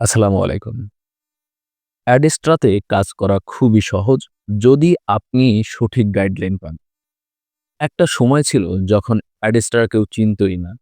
আসসালামু আলাইকুম। অ্যাডেস্ট্রাতে কাজ করা খুবই সহজ যদি আপনি সঠিক গাইডলাইন পান। একটা সময় ছিল যখন অ্যাডেস্ট্রা কেউ চিনতই না।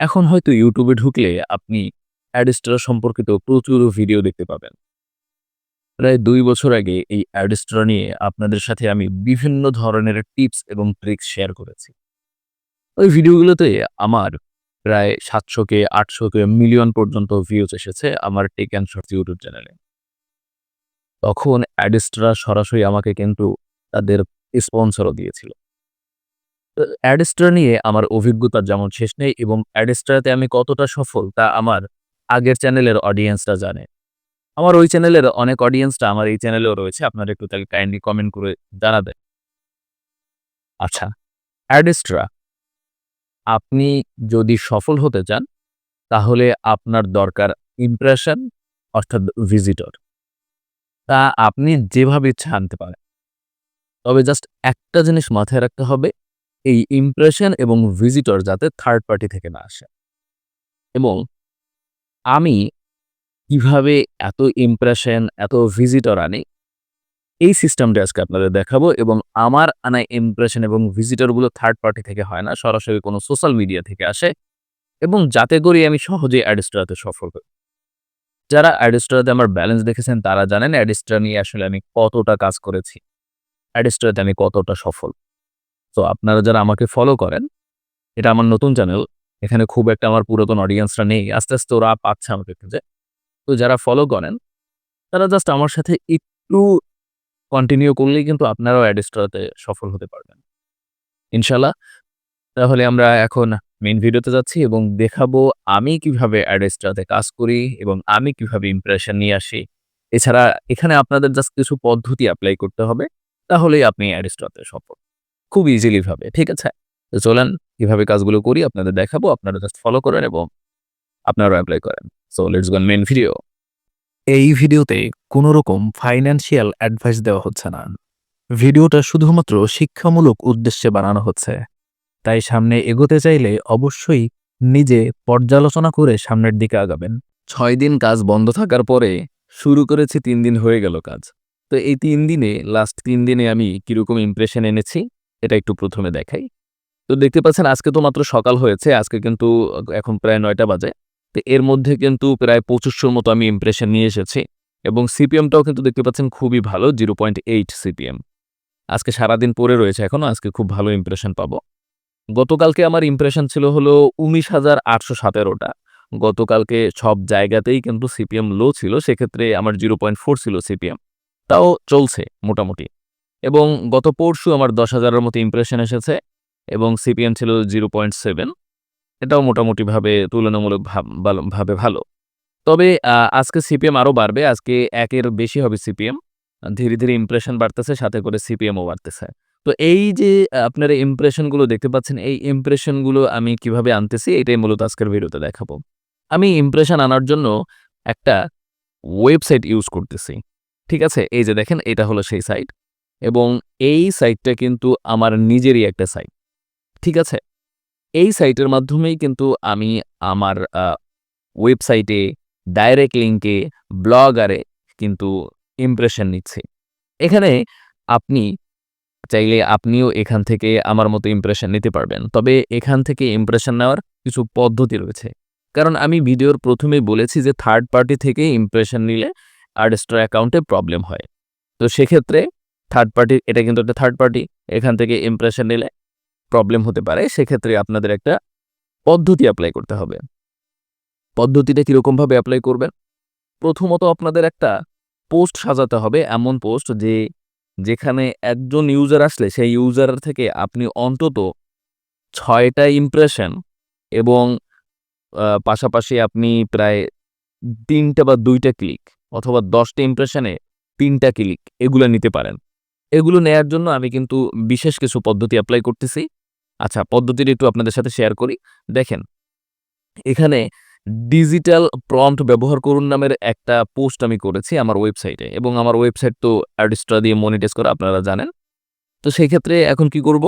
এখন হয়তো ইউটিউবে ঢুকলে আপনি অ্যাডেস্ট্রা সম্পর্কিত প্রচুর ভিডিও দেখতে পাবেন। প্রায় দুই বছর আগে এই অ্যাডেস্ট্রা নিয়ে আপনাদের সাথে আমি বিভিন্ন ধরনের টিপস এবং ট্রিকস শেয়ার করেছি। ওই ভিডিওগুলোতে আমার প্রায় ৭০০ কে ৮০০ কে মিলিয়ন পর্যন্ত ভিউজ এসেছে আমার টেক অ্যান্ড শর্টস ইউটিউব চ্যানেলে। তখন অ্যাডেস্ট্রা সরাসরি আমাকে কিন্তু তাদের স্পন্সরও দিয়েছিল। অ্যাডেস্ট্রা নিয়ে আমার অভিজ্ঞতা যেমন শেষ নেই এবং অ্যাডেস্ট্রাতে আমি কতটা সফল তা আমার আগের চ্যানেলের অডিয়েন্সটা জানে। আমার ওই চ্যানেলের অনেক অডিয়েন্সটা আমার এই চ্যানেলেও রয়েছে। আপনারা একটু তাকে কাইন্ডলি কমেন্ট করে জানাবেন। আচ্ছা, অ্যাডেস্ট্রা আপনি যদি সফল হতে চান, তাহলে আপনার দরকার ইমপ্রেশন অর্থাৎ ভিজিটর। তা আপনি যেভাবে ইচ্ছা আনতে পারেন। তবে জাস্ট একটা জিনিস মাথায় রাখতে হবে, এই ইমপ্রেশন এবং ভিজিটর যাতে থার্ড পার্টি থেকে না আসে। এবং আমি কীভাবে এত ইমপ্রেশন, এত ভিজিটর আনি, এই সিস্টেমটা আজকে আপনাদের দেখাবো এবং আমার আনা ইমপ্রেশন এবং ভিজিটরগুলো থার্ড পার্টি থেকে হয় না, সরাসরি কোনো সোশ্যাল মিডিয়া থেকে আসে এবং যাতে করে আমি সহজেই অ্যাডেস্ট্রাতে সফল হই। যারা অ্যাডেস্ট্রাতে আমার ব্যালেন্স দেখেছেন তারা জানেন অ্যাডেস্ট্রা নিয়ে আসলে আমি কতটা কাজ করেছি। অ্যাডেস্ট্রাতে আমি কতটা সফল। তো আপনারা যারা আমাকে ফলো করেন, এটা আমার নতুন চ্যানেল। এখানে খুব একটা আমার পুরাতন অডিয়েন্সরা নেই। আস্তে, আস্তে ওরা পাচ্ছে আমাকে খুঁজে। তো যারা ফলো করেন, তারা জাস্ট আমার সাথে একটু কন্টিনিউ করলেই কিন্তু আপনারাও অ্যাডেস্ট্রাতে সফল হতে পারবেন। ইনশাআল্লাহ। তাহলে আমরা এখন মেইন ভিডিওতে যাচ্ছি এবং দেখাবো আমি কীভাবে অ্যাডেস্ট্রাতে কাজ করি এবং আমি কীভাবে ইমপ্রেশন নিয়ে আসি। এছাড়া এখানে আপনাদের জাস্ট কিছু পদ্ধতি অ্যাপ্লাই করতে হবে। তাহলেই আপনি অ্যাডেস্ট্রাতে সফল। খুব ইজিলি ভাবে, ঠিক আছে? তো চলেন কীভাবে কাজগুলো করি আপনাদের দেখাবো। আপনারা জাস্ট ফলো করেন এবং আপনারাও অ্যাপ্লাই করেন। So let's go main video. এই ভিডিওতে কোনো রকম ফাইন্যান্সিয়াল অ্যাডভাইস দেওয়া হচ্ছে না। ভিডিওটা শুধুমাত্র শিক্ষামূলক উদ্দেশ্যে বানানো হচ্ছে। তাই সামনে এগোতে চাইলে অবশ্যই নিজে পর্যালোচনা করে সামনের দিকে আগাবেন। ছয় দিন কাজ বন্ধ থাকার পরে শুরু করেছি তিন দিন হয়ে গেল কাজ। তো এই তিন দিনে লাস্ট তিন দিনে আমি কীরকম ইমপ্রেশন এনেছি, এটা একটু প্রথমে দেখাই। তো দেখতে পাচ্ছেন, আজকে তো মাত্র সকাল হয়েছে। আজকে কিন্তু এখন প্রায় নয়টা বাজে। তো এর মধ্যে কিন্তু প্রায় ২৫০০ মতো আমি ইমপ্রেশন নিয়ে এসেছি এবং সিপিএমটাও কিন্তু দেখতে পাচ্ছেন খুবই ভালো 0.8 সিপিএম। আজকে সারাদিন পরে রয়েছে এখনও। আজকে খুব ভালো ইমপ্রেশন পাবো। গতকালকে আমার ইমপ্রেশন ছিল হলো উনিশ হাজার আটশো সতেরোটা গতকালকে সব জায়গাতেই কিন্তু সিপিএম লো ছিল। সেক্ষেত্রে আমার 0.4 ছিল সিপিএম। তাও চলছে মোটামুটি। এবং গত পরশু আমার দশ হাজারের মতো ইমপ্রেশন এসেছে এবং সিপিএম ছিল 0.7 এটাও মোটামুটিভাবে তুলনামূলক ভাব ভালো। তবে আজকে সিপিএম আরও বাড়বে। আজকে একের বেশি হবে সিপিএম। ধীরে, ধীরে ইমপ্রেশন বাড়তেছে সাথে করে সিপিএমও বাড়তেছে। তো এই যে আপনারা ইমপ্রেশনগুলো দেখতে পাচ্ছেন, এই ইমপ্রেশনগুলো আমি কীভাবে আনতেছি এটাই মূলত আজকের ভিডিওতে দেখাবো। আমি ইমপ্রেশন আনার জন্য একটা ওয়েবসাইট ইউজ করতেছি। ঠিক আছে? এই যে দেখেন এটা হলো সেই সাইট এবং এই সাইটটা কিন্তু আমার নিজেরই একটা সাইট। ঠিক আছে? এই সাইটের মাধ্যমেই কিন্তু আমি আমার ওয়েবসাইটে, ডাইরেক্ট লিংকে, ব্লগারে কিন্তু ইমপ্রেশন নিচ্ছি। এখানে আপনি চাইলে আপনিও এখান থেকে আমার মতো ইমপ্রেশন নিতে পারবেন। তবে এখান থেকে ইমপ্রেশন নেওয়ার কিছু পদ্ধতি রয়েছে। কারণ আমি ভিডিওর প্রথমেই বলেছি যে থার্ড পার্টি থেকে ইমপ্রেশন নিলে অ্যাডেস্ট্রা অ্যাকাউন্টে প্রবলেম হয়। তো সেক্ষেত্রে থার্ড পার্টি এটা কিন্তু একটা থার্ড পার্টি। এখান থেকে ইমপ্রেশন নিলে প্রবলেম হতে পারে। সেক্ষেত্রে আপনাদের একটা পদ্ধতি অ্যাপ্লাই করতে হবে। পদ্ধতিটা কিরকমভাবে অ্যাপ্লাই করবেন? প্রথমত আপনাদের একটা পোস্ট সাজাতে হবে। এমন পোস্ট যে যেখানে একজন ইউজার আসলে, সেই ইউজার থেকে আপনি অন্তত ছয়টা ইমপ্রেশন এবং পাশাপাশি আপনি প্রায় তিনটা বা দুইটা ক্লিক অথবা ১০ টা ইমপ্রেশনে ৩ টা ক্লিক এগুলো নিতে পারেন। এগুলো নেয়ার জন্য আমি কিন্তু বিশেষ কিছু পদ্ধতি অ্যাপ্লাই করতেছি। আচ্ছা পদ্ধতিটা একটু আপনাদের সাথে শেয়ার করি। দেখেন, এখানে ডিজিটাল প্রম্পট ব্যবহার করুন নামের একটা পোস্ট আমি করেছি আমার ওয়েবসাইটে এবং আমার ওয়েবসাইট তো অ্যাডেস্ট্রা দিয়ে মনিটাইজ করা আপনারা জানেন। তো সেই ক্ষেত্রে এখন কি করব?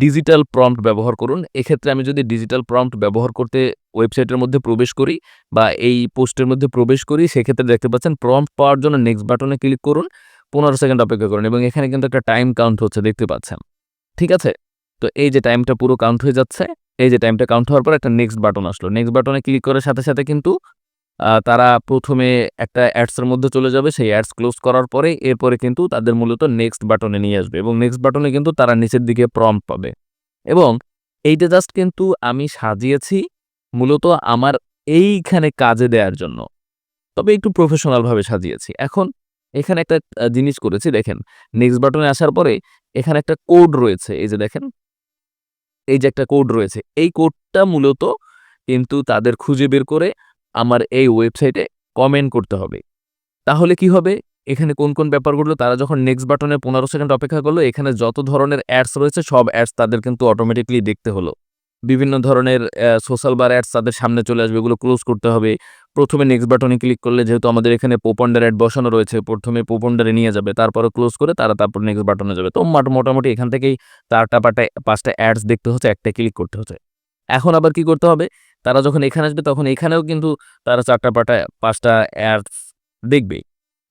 ডিজিটাল প্রম্পট ব্যবহার করুন। এক্ষেত্রে আমি যদি ডিজিটাল প্রম্পট ব্যবহার করতে ওয়েবসাইটের মধ্যে প্রবেশ করি বা এই পোস্টের মধ্যে প্রবেশ করি, সেক্ষেত্রে দেখতে পাচ্ছেন প্রম্পট পাওয়ার জন্য নেক্সট বাটনে ক্লিক করুন। ১৫ সেকেন্ড অপেক্ষা করুন এবং এখানে কিন্তু একটা টাইম কাউন্ট হচ্ছে দেখতে পাচ্ছেন। ঠিক আছে? তো এই যে টাইমটা পুরো কাউন্ট হয়ে যাচ্ছে, এই যে টাইমটা কাউন্ট হওয়ার পর একটা নেক্সট বাটন আসলো। নেক্সট বাটনে ক্লিক করার সাথে, সাথে কিন্তু তারা প্রথমে একটা অ্যাডস এর মধ্যে চলে যাবে। সেই অ্যাডস ক্লোজ করার পরে এরপরে কিন্তু তাদের মূলত নেক্সট বাটনে নিয়ে আসবে এবং নেক্সট বাটনে কিন্তু তারা নিচের দিকে প্রম্পট পাবে এবং এইটা জাস্ট কিন্তু আমি সাজিয়েছি মূলত আমার এইখানে কাজে দেয়ার জন্য। তবে একটু প্রফেশনাল ভাবে সাজিয়েছি। এখন এখানে একটা জিনিস করেছি দেখেন। নেক্সট বাটনে আসার পরে এখানে একটা কোড রয়েছে। এই যে দেখেন। এই যে একটা কোড রয়েছে। এই কোডটা মূলত কিন্তু তাদের খুঁজে বের করে আমার এই ওয়েবসাইটে কমেন্ট করতে হবে। তাহলে কি হবে? এখানে কোন, কোন ব্যাপারগুলো তারা যখন নেক্সট বাটনে ১৫ সেকেন্ড অপেক্ষা করল, এখানে যত ধরনের অ্যাডস রয়েছে সব অ্যাডস তাদের কিন্তু অটোমেটিকলি দেখতে হলো। বিভিন্ন ধরনের সোশ্যাল বার অ্যাডস তাদের সামনে চলে আসবে। এগুলো ক্লোজ করতে হবে। ১ম এ নেক্সট বাটনে ক্লিক করলে যেহেতু আমাদের এখানে পোপন্ডার অ্যাড বসানো রয়েছে, ১ম এ পোপন্ডারে নিয়ে যাবে। তারপরে ক্লোজ করে তারা তারপর নেক্সট বাটনে যাবে। তো মাট মোটামুটি এখান থেকেই ৪ টা পাটা ৫ টা অ্যাডস দেখতে হচ্ছে, একটা ক্লিক করতে হচ্ছে। এখন আবার কি করতে হবে? তারা যখন এখানে আসবে তখন এখানেও কিন্তু তারা চারটা পাটা পাঁচটা অ্যাডস দেখবেই।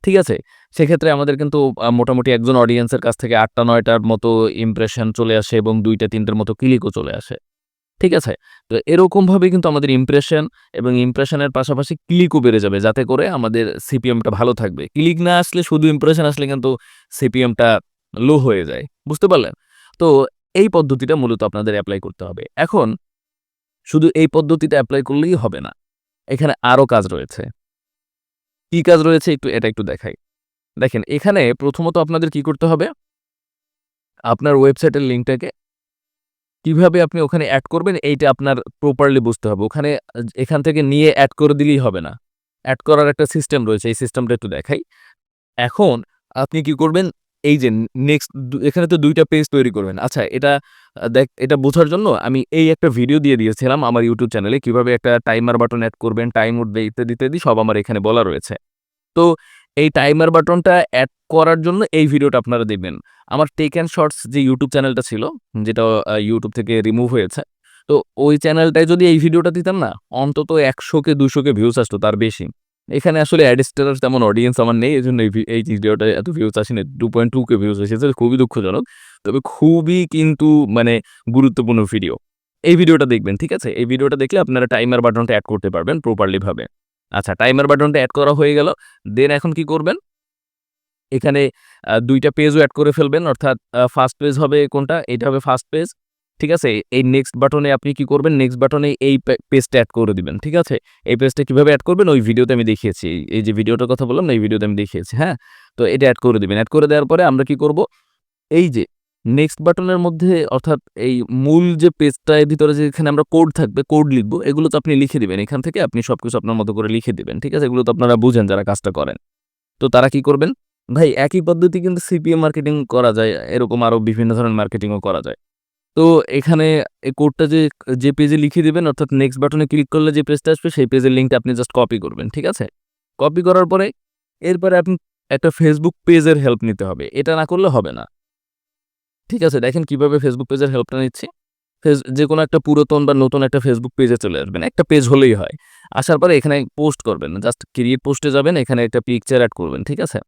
ঠিক আছে? সেক্ষেত্রে আমাদের কিন্তু মোটামুটি একজন অডিয়েন্সের কাছ থেকে আটটা নয়টার মতো ইমপ্রেশন চলে আসে এবং ২ টা ৩ টার মতো ক্লিকও চলে আসে। ঠিক আছে? তো এরকমভাবে কিন্তু আমাদের ইমপ্রেশন এবং ইমপ্রেশনের পাশাপাশি ক্লিকও বেড়ে যাবে, যাতে করে আমাদের সিপিএমটা ভালো থাকবে। ক্লিক না আসলে শুধু ইমপ্রেশন আসলে কিন্তু সিপিএমটা লো হয়ে যায়। বুঝতে পারলেন? তো এই পদ্ধতিটা মূলত আপনাদের অ্যাপ্লাই করতে হবে। এখন শুধু এই পদ্ধতিটা অ্যাপ্লাই করলেই হবে না। এখানে আরও কাজ রয়েছে। কি কাজ রয়েছে একটু, এটা একটু দেখাই। দেখেন, এখানে প্রথমত আপনাদের কি করতে হবে? আপনার ওয়েবসাইটের লিঙ্কটাকে কীভাবে আপনি ওখানে অ্যাড করবেন এইটা আপনার প্রপারলি বুঝতে হবে। ওখানে এখান থেকে নিয়ে অ্যাড করে দিলেই হবে না। অ্যাড করার একটা সিস্টেম রয়েছে। এই সিস্টেমটা একটু দেখাই। এখন আপনি কি করবেন? এই যে নেক্সট এখানে তো দুইটা পেজ তৈরি করবেন। আচ্ছা এটা দেখ এটা বোঝার জন্য আমি এই একটা ভিডিও দিয়ে দিয়েছিলাম আমার ইউটিউব চ্যানেলে কীভাবে একটা টাইমার বাটন অ্যাড করবেন, টাইম উঠবে ইত্যাদি, ইত্যাদি সব আমার এখানে বলা রয়েছে। তো এই টাইমার বাটনটা অ্যাড করার জন্য এই ভিডিওটা আপনারা দেখবেন। আমার টেক অ্যান্ড শর্টস যে ইউটিউব চ্যানেলটা ছিল, যেটা ইউটিউব থেকে রিমুভ হয়েছে। তো ওই চ্যানেলটায় যদি এই ভিডিওটা দিতাম না, অন্তত ১০০ কে ২০০ কে ভিউজ আসতো তার বেশি। এখানে আসলে অ্যাডস্টারের তেমন অডিয়েন্স আমার নেই। এই ভি এই ভিডিওটা এত ভিউজ আসেনি। 2.2 কে ভিউজ এসেছে। খুবই দুঃখজনক। তবে খুবই কিন্তু মানে গুরুত্বপূর্ণ ভিডিও। এই ভিডিওটা দেখবেন, ঠিক আছে? এই ভিডিওটা দেখলে আপনারা টাইমার বাটনটা অ্যাড করতে পারবেন প্রপারলি ভাবে। আচ্ছা টাইমার বাটনটা অ্যাড করা হয়ে গেল। দেন এখন কি করবেন? এখানে দুইটা পেজও অ্যাড করে ফেলবেন। অর্থাৎ ফার্স্ট পেজ হবে কোনটা? এটা হবে ফার্স্ট পেজ। ঠিক আছে? এই নেক্সট বাটনে আপনি কি করবেন? নেক্সট বাটনে এই পেজটা অ্যাড করে দিবেন। ঠিক আছে? এই পেজটা কীভাবে অ্যাড করবেন? ওই ভিডিওতে আমি দেখিয়েছি। এই যে ভিডিওটার কথা বললাম না, এই ভিডিওতে আমি দেখিয়েছি। হ্যাঁ? তো এটা অ্যাড করে দিবেন। অ্যাড করে দেওয়ার পরে আমরা কি করব? এই যে নেক্সট বাটনের মধ্যে অর্থাৎ এই মূল যে পেজটার ভিতরে যেখানে আমরা কোড থাকবে, কোড লিখব এগুলো তো আপনি লিখে দিবেন। এখান থেকে আপনি সবকিছু আপনার মতো করে লিখে দিবেন। ঠিক আছে? এগুলো তো আপনারা বুঝেন যারা কাজটা করেন। তো তারা কি করবেন? ভাই একই পদ্ধতি কিন্তু সিপিএম মার্কেটিং করা যায়। এরকম আরও বিভিন্ন ধরনের মার্কেটিংও করা যায়। তো এখানে এই কোডটা যে যে পেজে লিখে দিবেন অর্থাৎ নেক্সট বাটনে ক্লিক করলে যে পেজটা আসবে সেই পেজের লিঙ্কটা আপনি জাস্ট কপি করবেন। ঠিক আছে? কপি করার পরে এরপরে আপনি একটা ফেসবুক পেজের হেল্প নিতে হবে। এটা না করলে হবে না। ঠিক আছে? দেখেন কীভাবে ফেসবুক পেজের হেল্পটা নিচ্ছি। ফেস যে কোনো একটা পুরাতন বা নতুন একটা ফেসবুক পেজে চলে আসবেন। একটা পেজ হলেই হয়। আসার পরে এখানে পোস্ট করবেন। জাস্ট ক্রিয়েট পোস্টে যাবেন। এখানে একটা পিকচার অ্যাড করবেন। ঠিক আছে?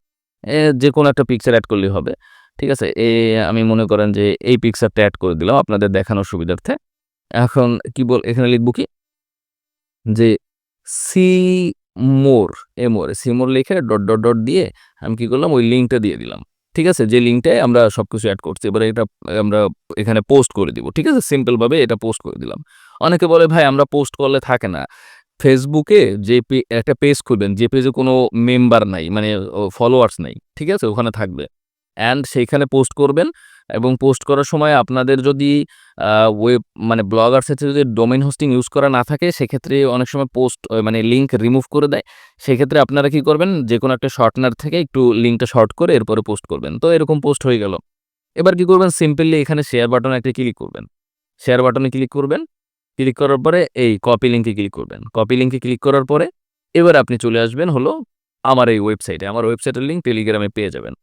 এ যেকোনো একটা পিকচার অ্যাড করলেই হবে। ঠিক আছে? এ আমি মনে করেন যে এই পিকচারটা অ্যাড করে দিলাম আপনাদের দেখানোর সুবিধার্থে। এখন কি বল এখানে লিখব কি? যে সি মোর, এ মোর সি মোর লিখে ডট, ডট, ডট দিয়ে আমি কি করলাম? ওই লিঙ্কটা দিয়ে দিলাম। ঠিক আছে? যে লিঙ্কটায় আমরা সব কিছু অ্যাড করছি। এবারে এটা আমরা এখানে পোস্ট করে দিব। ঠিক আছে? সিম্পলভাবে এটা পোস্ট করে দিলাম। অনেকে বলে ভাই আমরা পোস্ট করলে থাকে না। ফেসবুকে যে একটা পেজ খুলবেন, যে পেজে কোনো মেম্বার নাই মানে ফলোয়ার্স নাই। ঠিক আছে? ওখানে থাকবে। অ্যান্ড সেইখানে পোস্ট করবেন এবং পোস্ট করার সময় আপনাদের যদি ওয়েব মানে ব্লগার্স এর যদি ডোমেন হোস্টিং ইউজ করা না থাকে, সেক্ষেত্রে অনেক সময় পোস্ট মানে লিঙ্ক রিমুভ করে দেয়। সেক্ষেত্রে আপনারা কি করবেন? যে কোনো একটা শর্টনার থেকে একটু লিঙ্কটা শর্ট করে এরপরে পোস্ট করবেন। তো এরকম পোস্ট হয়ে গেল। এবার কি করবেন? সিম্পলি এখানে শেয়ার বাটনে একটা ক্লিক করবেন। শেয়ার বাটনে ক্লিক করবেন। ক্লিক করার পরে এই কপি লিঙ্কে ক্লিক করবেন। কপি লিঙ্কে ক্লিক করার পরে এবার আপনি চলে আসবেন হলো আমার এই ওয়েবসাইটে। আমার ওয়েবসাইটের লিঙ্ক টেলিগ্রামে পেয়ে যাবেন।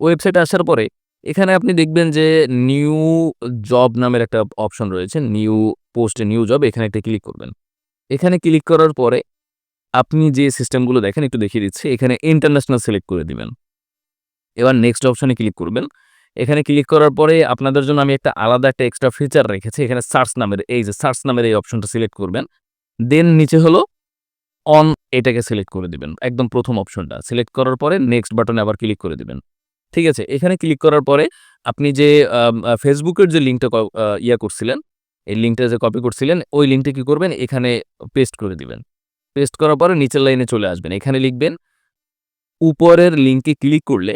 ওয়েবসাইটে আসার পরে এখানে আপনি দেখবেন যে নিউ জব নামের একটা অপশন রয়েছে, নিউ পোস্টে নিউ জব, এখানে একটা ক্লিক করবেন। এখানে ক্লিক করার পরে আপনি যে সিস্টেমগুলো দেখেন, একটু দেখিয়ে দিচ্ছি। এখানে ইন্টারন্যাশনাল সিলেক্ট করে দিবেন। এবার নেক্সট অপশনে ক্লিক করবেন। এখানে ক্লিক করার পরে আপনাদের জন্য আমি একটা আলাদা একটা এক্সট্রা ফিচার রেখেছি। এখানে সার্চ নামের, এই যে সার্চ নামের এই অপশনটা সিলেক্ট করবেন। দেন নিচে হলো অন এটাকে সিলেক্ট করে দিবেন। একদম প্রথম অপশনটা। সিলেক্ট করার পরে নেক্সট বাটনে আবার ক্লিক করে দিবেন। ঠিক আছে? এখানে ক্লিক করার পরে আপনি যে ফেসবুকের যে লিঙ্কটা ইয়া করছিলেন, এই লিঙ্কটা যে কপি করছিলেন, ওই লিঙ্কটা কি করবেন? এখানে পেস্ট করে দিবেন। পেস্ট করার পরে নিচের লাইনে চলে আসবেন। এখানে লিখবেন, উপরের লিঙ্কে ক্লিক করলে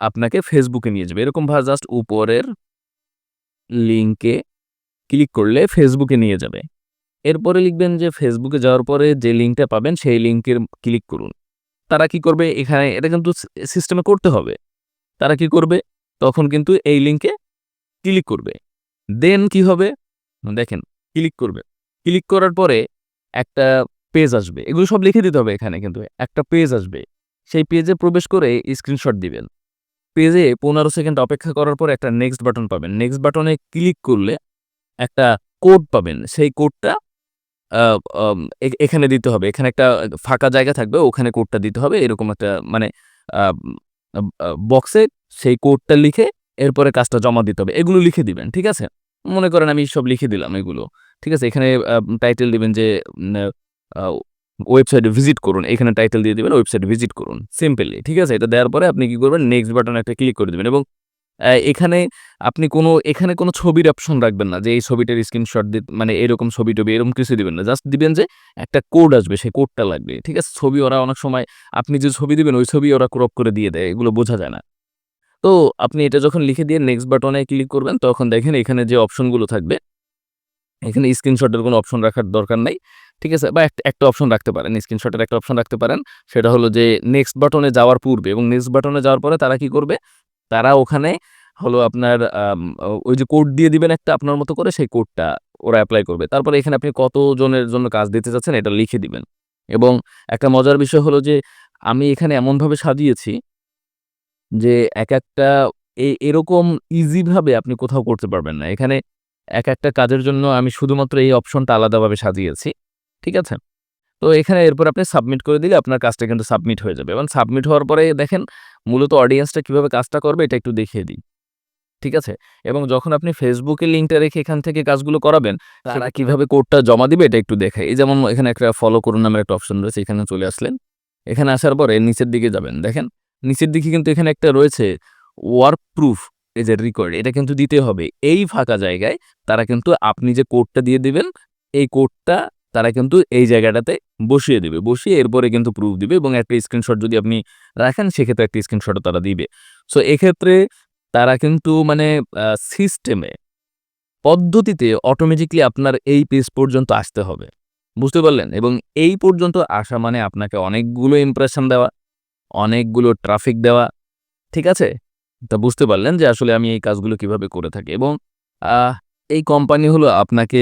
আপনাকে ফেসবুকে নিয়ে যাবে। এরকম ভাবে জাস্ট উপরের লিঙ্কে ক্লিক করলে ফেসবুকে নিয়ে যাবে। এরপরে লিখবেন যে ফেসবুকে যাওয়ার পরে যে লিঙ্কটা পাবেন, সেই লিঙ্কের ক্লিক করুন। তারা কি করবে? এখানে এটা কিন্তু সিস্টেমে করতে হবে। তারা কি করবে? তখন কিন্তু এই লিঙ্কে ক্লিক করবে। দেন কি হবে? দেখেন ক্লিক করবে। ক্লিক করার পরে একটা পেজ আসবে। এগুলো সব লিখে দিতে হবে এখানে কিন্তু। একটা পেজ আসবে। সেই পেজে প্রবেশ করে স্ক্রিনশট দিবেন। পেজে পনেরো সেকেন্ড অপেক্ষা করার পর একটা নেক্সট বাটন পাবেন। নেক্সট বাটনে ক্লিক করলে একটা কোড পাবেন। সেই কোডটা এখানে দিতে হবে। এখানে একটা ফাঁকা জায়গা থাকবে, ওখানে কোডটা দিতে হবে। এরকম একটা মানে বক্সে সেই কোডটা লিখে এরপরে কাজটা জমা দিতে হবে। এগুলো লিখে দিবেন, ঠিক আছে? মনে করেন আমি সব লিখে দিলাম এগুলো, ঠিক আছে? এখানে টাইটেল দিবেন যে ওয়েবসাইট ভিজিট করুন। এখানে টাইটেল দিয়ে দিবেন ওয়েবসাইট ভিজিট করুন। সিম্পলি ঠিক আছে? এটা দেওয়ার পরে আপনি কি করবেন? নেক্সট বাটন একটা ক্লিক করে দেবেন এবং এখানে আপনি কোনো, এখানে কোনো ছবির অপশন রাখবেন না যে এই ছবিটার স্ক্রিনশট দি মানে এরকম ছবি টবি, এরকম কিছু দিবেন না। জাস্ট দিবেন যে একটা কোড আসবে, সেই কোডটা লাগবে। ঠিক আছে? ছবি ওরা অনেক সময়, আপনি যে ছবি দিবেন, ওই ছবি ওরা ক্রপ করে দিয়ে দেয়, এগুলো বোঝা যায় না। তো আপনি এটা যখন লিখে দিয়ে নেক্সট বাটনে ক্লিক করবেন, তখন দেখেন এখানে যে অপশনগুলো থাকবে, এখানে স্ক্রিনশটের কোনো অপশন রাখার দরকার নাই। ঠিক আছে? বা একটা একটা অপশন রাখতে পারেন স্ক্রিনশটের একটা অপশন রাখতে পারেন। সেটা হলো যে নেক্সট বাটনে যাওয়ার পূর্বে এবং নেক্সট বাটনে যাওয়ার পরে তারা কি করবে? তারা ওখানে হলো আপনার ওই যে কোড দিয়ে দিবেন একটা আপনার মতো করে, সেই কোডটা ওরা অ্যাপ্লাই করবে। তারপরে এখানে আপনি কতজনের জন্য কাজ দিতে চাচ্ছেন এটা লিখে দিবেন। এবং একটা মজার বিষয় হলো যে, আমি এখানে এমনভাবে সাজিয়েছি যে, এক একটা এরকম ইজিভাবে আপনি কোথাও করতে পারবেন না। এখানে এক একটা কাজের জন্য আমি শুধুমাত্র এই অপশনটা আলাদাভাবে সাজিয়েছি। ঠিক আছে? তো এখানে এরপর আপনি সাবমিট করে দিলে আপনার কাজটা কিন্তু সাবমিট হয়ে যাবে। এবং সাবমিট হওয়ার পরে দেখেন মূলত অডিয়েন্সটা কীভাবে কাজটা করবে এটা একটু দেখিয়ে দিই। ঠিক আছে? এবং যখন আপনি ফেসবুকে লিঙ্কটা রেখে এখান থেকে কাজগুলো করাবেন তারা কীভাবে কোডটা জমা দিবে এটা একটু দেখাই। এই যেমন এখানে একটা ফলো করুন নামের একটা অপশন রয়েছে এখানে চলে আসলেন। এখানে আসার পরে নিচের দিকে যাবেন। দেখেন নিচের দিকে কিন্তু এখানে একটা রয়েছে ওয়ার্ক প্রুফ এই যে রেকর্ড এটা কিন্তু দিতে হবে। এই ফাঁকা জায়গায় তারা কিন্তু আপনি যে কোডটা দিয়ে দিবেন এই কোডটা তারা কিন্তু এই জায়গাটাতে বসিয়ে দিবে। বসিয়ে এরপরে কিন্তু প্রুফ দিবে এবং একটা স্ক্রিনশট যদি আপনি রাখেন, সেক্ষেত্রে একটা স্ক্রিনশটও তারা দিবে। সো এক্ষেত্রে তারা কিন্তু মানে সিস্টেমে পদ্ধতিতে অটোমেটিকলি আপনার এই পেজ পর্যন্ত আসতে হবে। বুঝতে পারলেন? এবং এই পর্যন্ত আসা মানে আপনাকে অনেকগুলো ইমপ্রেশন দেওয়া, অনেকগুলো ট্রাফিক দেওয়া, ঠিক আছে? তা বুঝতে পারলেন যে আসলে আমি এই কাজগুলো কীভাবে করে থাকি এবং এই কোম্পানি হলো আপনাকে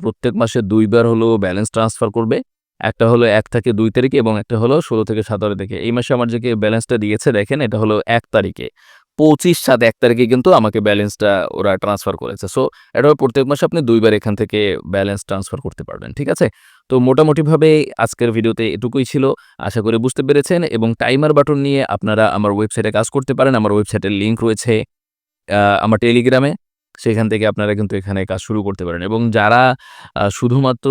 প্রত্যেক মাসে দুইবার হলো ব্যালেন্স ট্রান্সফার করবে। একটা হলো এক থেকে দুই তারিখে এবং একটা হলো ষোলো থেকে সতেরো তারিখে। এই মাসে আমার যে ব্যালেন্সটা দিয়েছে দেখেন, এটা হলো এক তারিখে। পঁচিশ সাত এক তারিখে কিন্তু আমাকে ব্যালেন্সটা ওরা ট্রান্সফার করেছে। সো, এটা প্রত্যেক মাসে আপনি দুইবার এখান থেকে ব্যালেন্স ট্রান্সফার করতে পারবেন, ঠিক আছে? তো মোটামুটিভাবে আজকের ভিডিওতে এটুকুই ছিল। আশা করি বুঝতে পেরেছেন এবং টাইমার বাটন নিয়ে আপনারা আমার ওয়েবসাইটে কাজ করতে পারেন। আমার ওয়েবসাইটের লিঙ্ক রয়েছে আমার টেলিগ্রামে। সেখান থেকে আপনারা কিন্তু এখানে কাজ শুরু করতে পারেন। এবং যারা শুধুমাত্র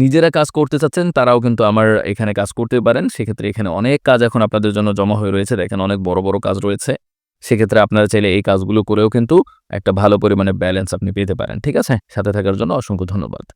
নিজেরা কাজ করতে চাচ্ছেন, তারাও কিন্তু আমার এখানে কাজ করতে পারেন। সেক্ষেত্রে এখানে অনেক কাজ এখন আপনাদের জন্য জমা হয়ে রয়েছে। দেখেন অনেক বড় বড় কাজ রয়েছে। সেক্ষেত্রে আপনারা চাইলে এই কাজগুলো করেও কিন্তু একটা ভালো পরিমাণে ব্যালেন্স আপনি পেতে পারেন। ঠিক আছে? সাথে থাকার জন্য অসংখ্য ধন্যবাদ।